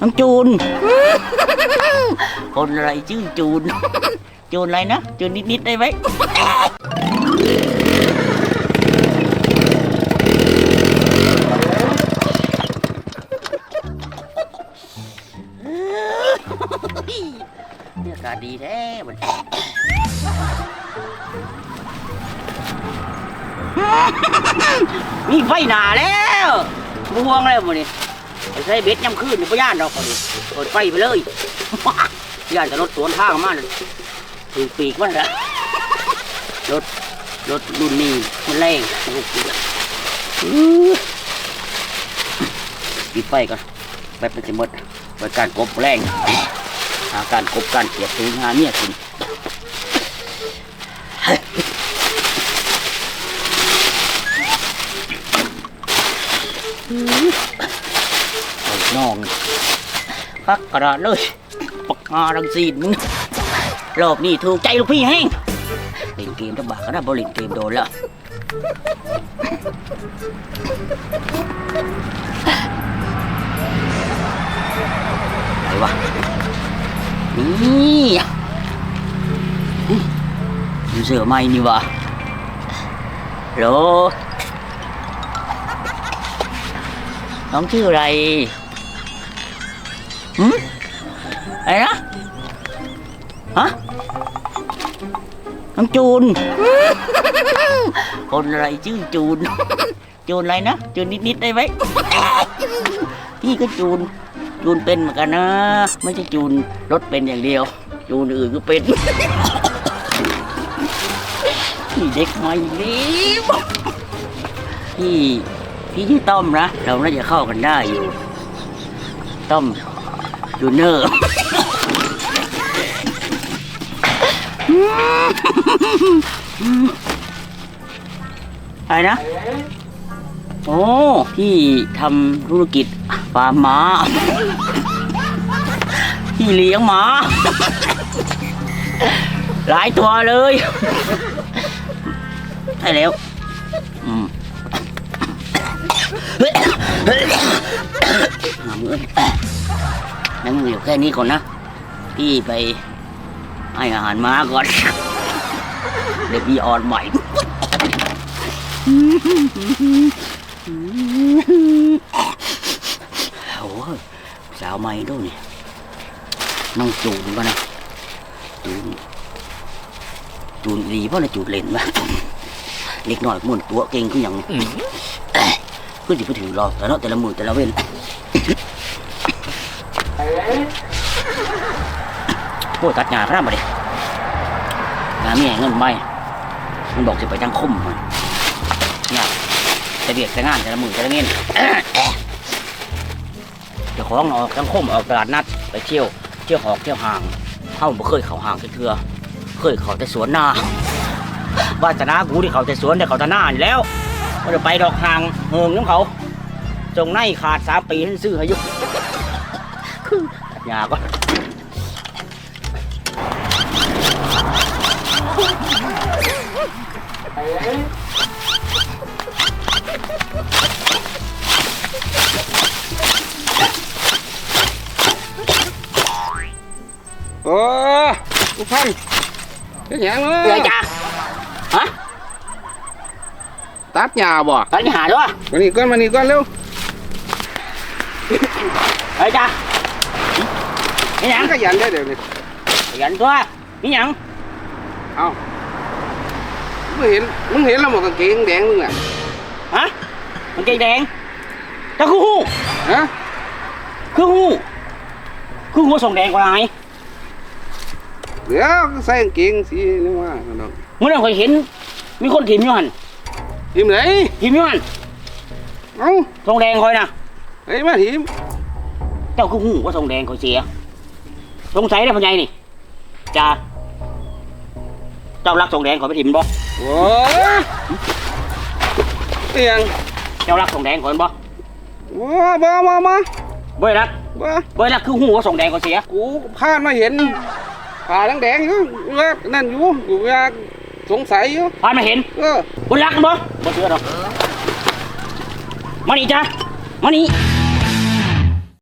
น้องจูน คนอะไรชื่อจูน จูนอะไรนะ จูนนิด ๆ ได้ไหมเนี่ยอกาดีแท้มันมีไฟหนาแล้วบวงแล้วมันนี่ ใส่เบ็ดย่ำคืนอยู่พย่านดอกคนเปิดไฟไปเลยย่านจะรถสวนทางมาถือปีกมันละรถรถรุ่นนี้มันแรงลูกปีกอะอื้อปิดไฟก่อนแบบเป็นสิหมดไว้การกบแรงหาการกบการเกียดถึงหาเนี่ยกินไอ้ น้องพักกระดาษเลยปักงาดังซีนมึงรอบนี้ถูกใจลูกพี่แห้งเล่นเกมจะบากก็ได้บอลเล่นเกมโดนล้วไหนวะนี่ยูเสือไม่นี่วะโหลน้องชื่ออะไร หืมอะไรนะฮะน้องจูน คนอะไรชื่อจูน จูนอะไรนะ จูนนิดๆได้ไหม พี่ก็จูน จูนเป็นเหมือนกันนะ ไม่ใช่จูนรถเป็นอย่างเดียว จูนอื่นก็เป็นพี่เด็กใหม่รีบพี่พี่ชื่อต้อมนะ เราน่าจะเข้ากันได้อยู่ ต้อม จูเนอร์อะไรนะ โอ้ พี่ทำธุรกิจฟาร์มหมาพี่เลี้ยงหมาหลายตัวเลยใช่แล้วอืมหามือ นั่งอยู่แค่นี้ก่อนนะ พี่ไปให้อาหารม้าก่อน เดี๋ยวพี่ออนใหม่โอ้ยสาวใหม่ด้วยนี่น้องจูนก็นะจูนจูนดีเพราะนะจูนเล่นวะเล็กน้อยมุ่นตัวเก่งขึ้นอหย่างนี้เพื่อที่ไปถือรอแต่ละแต่ละมือแต่ละเว้น โอ้ยตัดงานพระมาดิงานนี่เงินไม่มันบอกจะไปทางคมมันเนี่ยแต่เบียดแต่งานแต่ละมือแต่ละเงินจ้าของออกทางคมออกตลาดนัดไปเที่ยว เที่ยวหอกเที่ยวห่างเข้าบ่เคยเข้าห่างเทื่อเคยเข้าแต่สวนนาว่าสนากูที่เขาแต่สวนแต่เขาแต่หน้านี่แล้วก็จะไปดอกหางเฮิงน้ำเขาจงในขาดสามปีให้ซื้อให้ยุ ย่าก็โอ้กูพันเป็นหยังเนเอ้ยอะจ้าฮะตัดหญ้าบ่ไปหาด้วยมานี่ก่อนมานี่ก่อนเร็ว เอ้ยจ้า นี่หยังขยันได้อเดี๋ยวนี้ขยันตัวนี่หยังเอามึงเห็นมึงเห็นแล้วหมดกางเกงแดงมึงอะฮะกางเกงแดงแต่คือหูฮะคือหูคือหูส่งแดงกว่าไงเดี๋ยวใส่กางเกงสีนี่ว่าน้องเมื่อนั้นเคยเห็น มีคนถิ่มอยู่หันทีมไหนถิ่มอยู่หันเอ้าส่งแดงคอยนะไอ้มาทีมเจ้าคือหูว่าส่งแดงคอยเสีย สงสัยได้พ่อใหญ่นี่จ้าเจ้ารักส่งแดงคอยไปถิ่มบ่โอ้ยเตียงเจ้ารักส่งแดงคอยบ่ว้าบ้ามามาบ่ได้รักบ้าบ่ได้รักคือหูว่าส่งแดงคอยเสียกูพลาดมาเห็นผ่าแดงๆอยู่ว่านั่นอยู่อยู่อยากสงสัยอยู่ผ่านมาเห็นเออบ่รักกันบ่บ่เชื่อหรอกมานี่จ้ามานี่